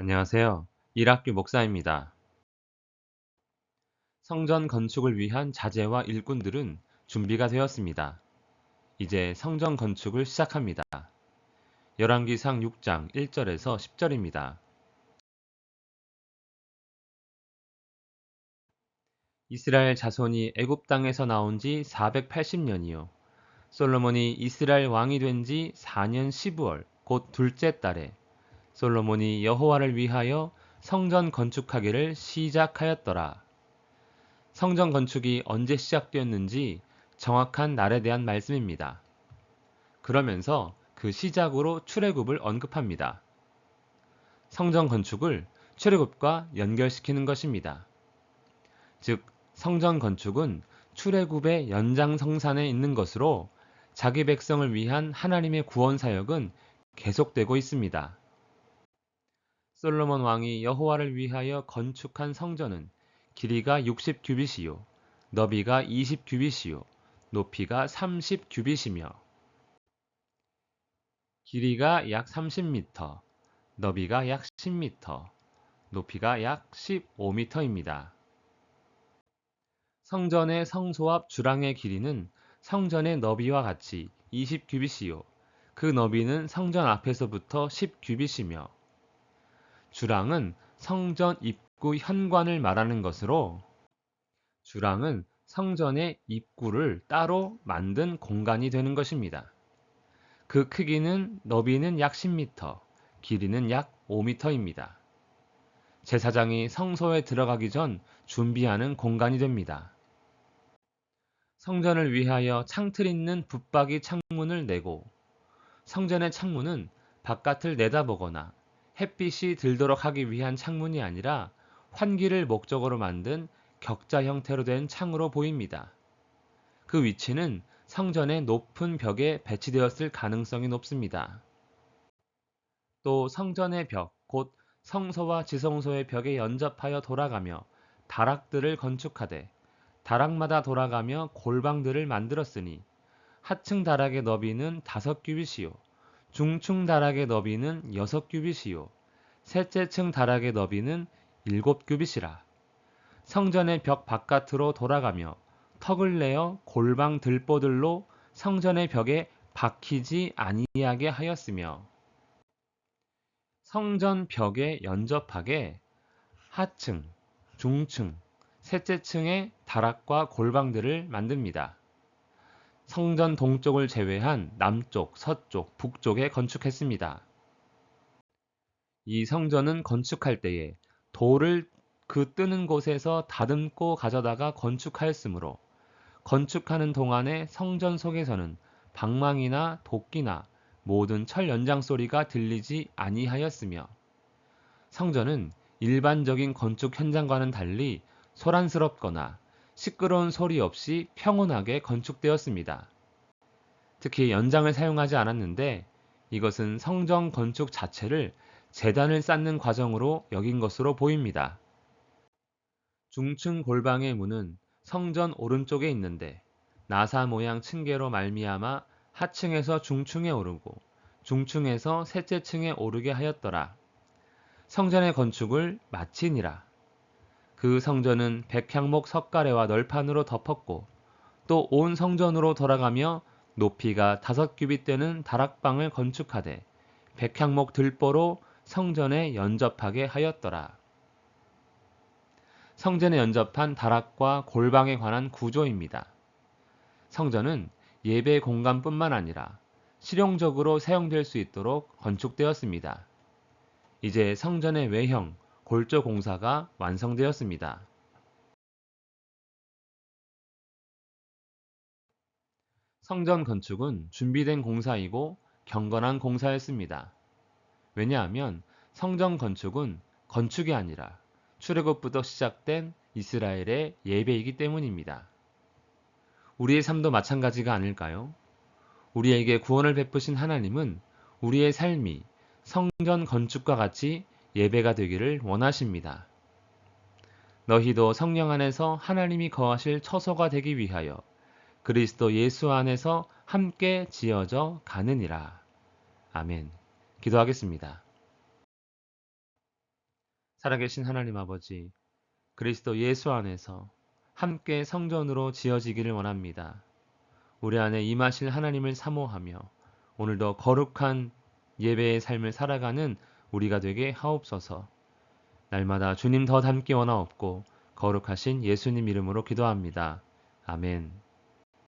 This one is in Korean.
안녕하세요. 일학교 목사입니다. 성전 건축을 위한 자재와 일꾼들은 준비가 되었습니다. 이제 성전 건축을 시작합니다. 열왕기상 6장 1절에서 10절입니다. 이스라엘 자손이 애굽 땅에서 나온 지 480년이요. 솔로몬이 이스라엘 왕이 된 지 4년 15월 곧 둘째 달에 솔로몬이 여호와를 위하여 성전 건축하기를 시작하였더라. 성전 건축이 언제 시작되었는지 정확한 날에 대한 말씀입니다. 그러면서 그 시작으로 출애굽을 언급합니다. 성전 건축을 출애굽과 연결시키는 것입니다. 즉 성전 건축은 출애굽의 연장성산에 있는 것으로 자기 백성을 위한 하나님의 구원 사역은 계속되고 있습니다. 솔로몬 왕이 여호와를 위하여 건축한 성전은 길이가 60 규빗이요 너비가 20 규빗이요 높이가 30 규빗이며 길이가 약 30m, 너비가 약 10m, 높이가 약 15m입니다. 성전의 성소 앞 주랑의 길이는 성전의 너비와 같이 20 규빗이요. 그 너비는 성전 앞에서부터 10 규빗이며 주랑은 성전 입구 현관을 말하는 것으로 주랑은 성전의 입구를 따로 만든 공간이 되는 것입니다. 그 크기는 너비는 약 10m, 길이는 약 5m입니다. 제사장이 성소에 들어가기 전 준비하는 공간이 됩니다. 성전을 위하여 창틀 있는 붙박이 창문을 내고 성전의 창문은 바깥을 내다보거나 햇빛이 들도록 하기 위한 창문이 아니라 환기를 목적으로 만든 격자 형태로 된 창으로 보입니다. 그 위치는 성전의 높은 벽에 배치되었을 가능성이 높습니다. 또 성전의 벽, 곧 성소와 지성소의 벽에 연접하여 돌아가며 다락들을 건축하되 다락마다 돌아가며 골방들을 만들었으니 하층 다락의 너비는 다섯 규빗이요 중층 다락의 너비는 여섯 규빗이요 셋째 층 다락의 너비는 일곱 규빗이라 성전의 벽 바깥으로 돌아가며 턱을 내어 골방 들보들로 성전의 벽에 박히지 아니하게 하였으며 성전 벽에 연접하게 하층, 중층, 셋째 층의 다락과 골방들을 만듭니다. 성전 동쪽을 제외한 남쪽, 서쪽, 북쪽에 건축했습니다. 이 성전은 건축할 때에 돌을 그 뜨는 곳에서 다듬고 가져다가 건축하였으므로 건축하는 동안에 성전 속에서는 방망이나 도끼나 모든 철 연장 소리가 들리지 아니하였으며 성전은 일반적인 건축 현장과는 달리 소란스럽거나 시끄러운 소리 없이 평온하게 건축되었습니다. 특히 연장을 사용하지 않았는데 이것은 성전 건축 자체를 재단을 쌓는 과정으로 여긴 것으로 보입니다. 중층 골방의 문은 성전 오른쪽에 있는데 나사 모양 층계로 말미암아 하층에서 중층에 오르고 중층에서 셋째 층에 오르게 하였더라. 성전의 건축을 마치니라. 그 성전은 백향목 석가래와 널판으로 덮었고 또 온 성전으로 돌아가며 높이가 다섯 규빗 되는 다락방을 건축하되 백향목 들보로 성전에 연접하게 하였더라. 성전에 연접한 다락과 골방에 관한 구조입니다. 성전은 예배 공간뿐만 아니라 실용적으로 사용될 수 있도록 건축되었습니다. 이제 성전의 외형, 골조 공사가 완성되었습니다. 성전 건축은 준비된 공사이고 경건한 공사였습니다. 왜냐하면 성전 건축은 건축이 아니라 출애굽부터 시작된 이스라엘의 예배이기 때문입니다. 우리의 삶도 마찬가지가 아닐까요? 우리에게 구원을 베푸신 하나님은 우리의 삶이 성전 건축과 같이 예배가 되기를 원하십니다. 너희도 성령 안에서 하나님이 거하실 처소가 되기 위하여 그리스도 예수 안에서 함께 지어져 가느니라. 아멘. 기도하겠습니다. 살아계신 하나님 아버지, 그리스도 예수 안에서 함께 성전으로 지어지기를 원합니다. 우리 안에 임하실 하나님을 사모하며 오늘도 거룩한 예배의 삶을 살아가는 우리가 되게 하옵소서. 날마다 주님 더 닮기 원하옵고 거룩하신 예수님 이름으로 기도합니다. 아멘.